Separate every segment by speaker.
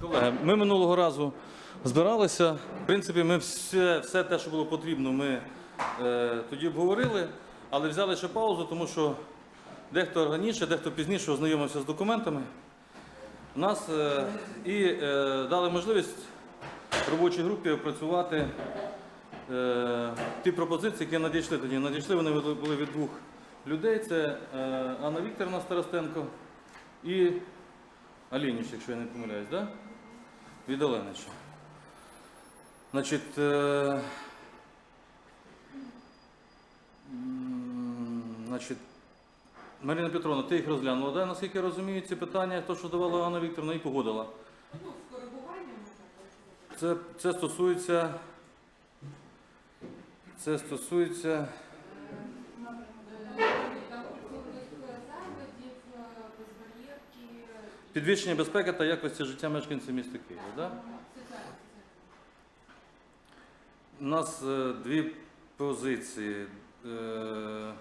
Speaker 1: Колеги, ми минулого разу збиралися. В принципі, ми все, все те, що було потрібно, ми е, тоді обговорили, але взяли ще паузу, тому що дехто раніше, дехто пізніше ознайомився з документами. Нас е, і е, дали можливість робочій групі опрацювати е, ті пропозиції, які надійшли тоді. Надійшли вони були від двох людей. Це е, Анна Вікторівна Старостенко і Алініч, якщо я не помиляюсь, да? від Оленича. Значить, е, значить, Марина Петровна, ти їх розглянула, да? наскільки я розумію, ці питання, то, що давала Анна Вікторовна, і погодила.
Speaker 2: Ну, з коригуванням
Speaker 1: Це, це стосується. Це стосується.
Speaker 2: там культурних заходів, безбар'єрки,
Speaker 1: Підвищення безпеки та якості життя мешканців міста Києва. Да? У нас е, дві позиції. Е,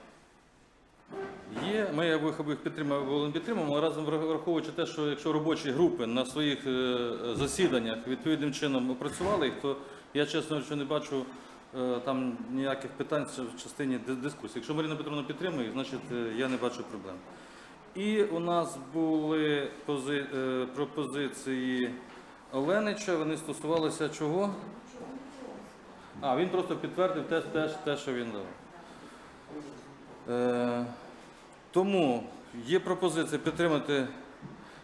Speaker 1: Є, ми їх підтримуємо, або не підтримуємо, але разом враховуючи те, що якщо робочі групи на своїх е, засіданнях відповідним чином опрацювали їх, то я чесно кажучи, не бачу там ніяких питань в частині дискусії. Якщо Марина Петровна підтримує, значить я не бачу проблем. І у нас були пози- е, пропозиції Оленича, вони стосувалися чого? А, він просто підтвердив те, те, те що він дав. Е, тому є пропозиція підтримати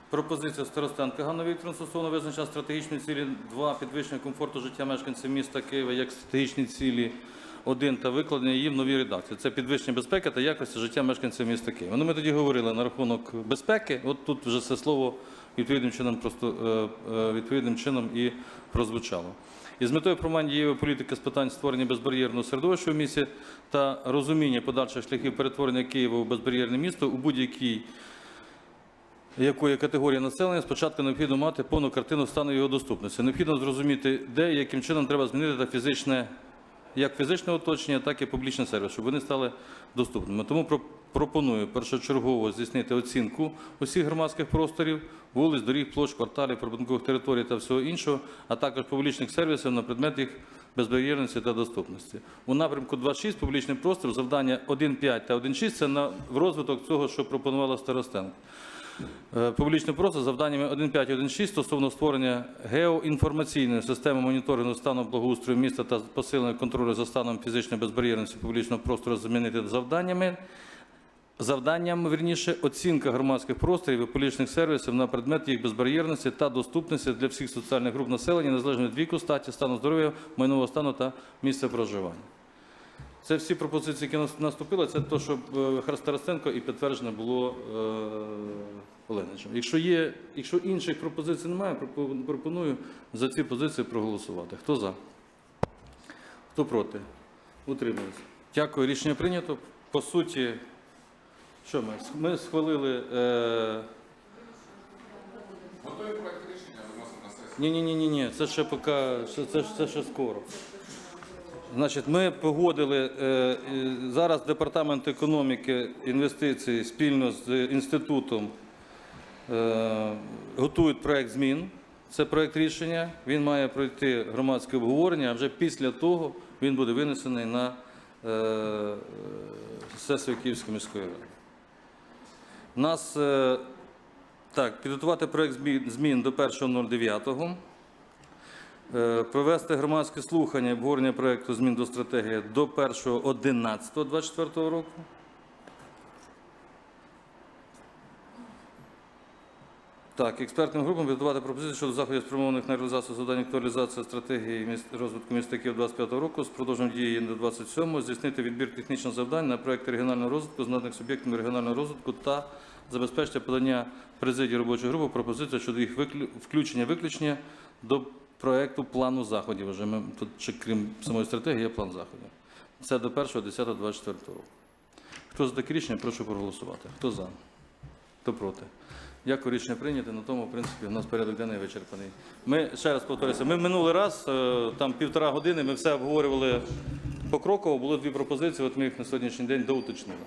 Speaker 1: пропозицію Старостенка Ганна Вікторовна стосовно визначення стратегічної цілі 2 підвищення комфорту життя мешканців міста Києва як стратегічні цілі 1 та викладення її в новій редакції. Це підвищення безпеки та якості життя мешканців міста Києва. Ну, ми тоді говорили на рахунок безпеки. От тут вже це слово відповідним чином е, е, відповідним чином і прозвучало. І з метою формування дієвої політики з питань створення безбар'єрного середовища в місті та розуміння подальших шляхів перетворення Києва у безбар'єрне місто у будь-якій якої категорії населення спочатку необхідно мати повну картину стану його доступності. Необхідно зрозуміти, де і яким чином треба змінити та фізичне, як фізичне оточення, так і публічний сервіс, щоб вони стали доступними. Тому про- пропоную першочергово здійснити оцінку усіх громадських просторів, вулиць, доріг, площ, кварталів, прибудинкових територій та всього іншого, а також публічних сервісів на предмет їх безбар'єрності та доступності. У напрямку 2.6 публічний простір, завдання 1.5 та 1.6 це на розвиток цього, що пропонувала Старостенко. Е, Публічний простір завданнями 1.5 і 1.6 стосовно створення геоінформаційної системи моніторингу стану благоустрою міста та посилення контролю за станом фізичної безбар'єрності публічного простору замінити завданнями. Завданням, верніше, оцінка громадських просторів і публічних сервісів на предмет їх безбар'єрності та доступності для всіх соціальних груп населення, незалежно від віку, статі, стану здоров'я, майнового стану та місця проживання. Це всі пропозиції, які нас- наступили, це те, що е, і підтверджено було е, Оленичем. Якщо є, якщо інших пропозицій немає, пропоную за ці позиції проголосувати. Хто за? Хто проти? Утримується. Дякую, рішення прийнято. По суті, що ми? Ми схвалили. Е...
Speaker 3: Готові проект рішення виносимо на сесію.
Speaker 1: Ні, ні, ні, ні, ні. Це ще поки це, це, це ще скоро. Значить, ми погодили е, зараз департамент економіки інвестицій спільно з інститутом е, готують проект змін. Це проект рішення. Він має пройти громадське обговорення, а вже після того він буде винесений на е, сесію Київської міської ради. Нас так, підготувати проект змін- змін до 1.09. Е, Провести громадське слухання і обговорення проекту змін до стратегії до 1.11.24 року. Так, експертним групам підготувати пропозиції щодо заходів спрямованих на реалізацію завдань актуалізації стратегії розвитку міста Київ 25 року з продовженням дії до 27 здійснити відбір технічних завдань на проекти регіонального розвитку з наданих суб'єктами регіонального розвитку та забезпечити подання президії робочої групи пропозиції щодо їх включення виключення до проекту плану заходів. Вже ми тут ще крім самої стратегії є план заходів. Це до 1.10.24 року. Хто за таке рішення, прошу проголосувати. Хто за? Хто проти? Дякую, рішення прийнято. На тому, в принципі, у нас порядок денний вичерпаний. Ми ще раз повторюся, ми минулий раз, е, там півтора години, ми все обговорювали покроково, було дві пропозиції, от ми їх на сьогоднішній день доуточнили.